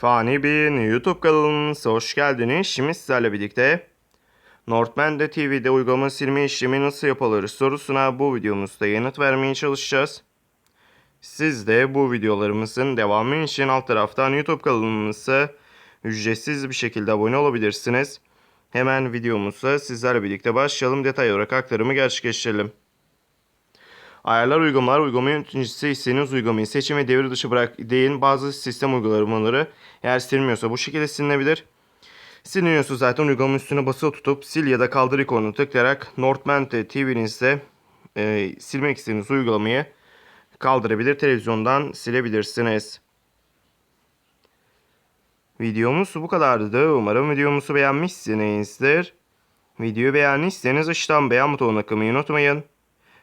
Fani Bey'in YouTube kanalımıza hoş geldiniz. Şimdi sizlerle birlikte Northband TV'de uygulama silme işlemi nasıl yapılır sorusuna bu videomuzda yanıt vermeye çalışacağız. Siz de bu videolarımızın devamı için alt taraftan YouTube kanalımıza ücretsiz bir şekilde abone olabilirsiniz. Hemen videomuza sizlerle birlikte başlayalım. Detay olarak aktarımı gerçekleştirelim. Ayarlar uygulamalar uygulama yöneticisi istediğiniz uygulamayı seçin ve devre dışı bırak deyin. Bazı sistem uygulamaları eğer silinmiyorsa bu şekilde silinebilir. Siliniyorsa zaten uygulamanın üstüne basılı tutup sil ya da kaldır ikonunu tıklayarak Northband TV'nizde e, silmek istediğiniz uygulamayı kaldırabilir. Televizyondan silebilirsiniz. Videomuz bu kadardı. Umarım videomuzu beğenmişsinizdir. Videoyu beğendiyseniz aşağıdan beğen butonuna tıklamayı unutmayın.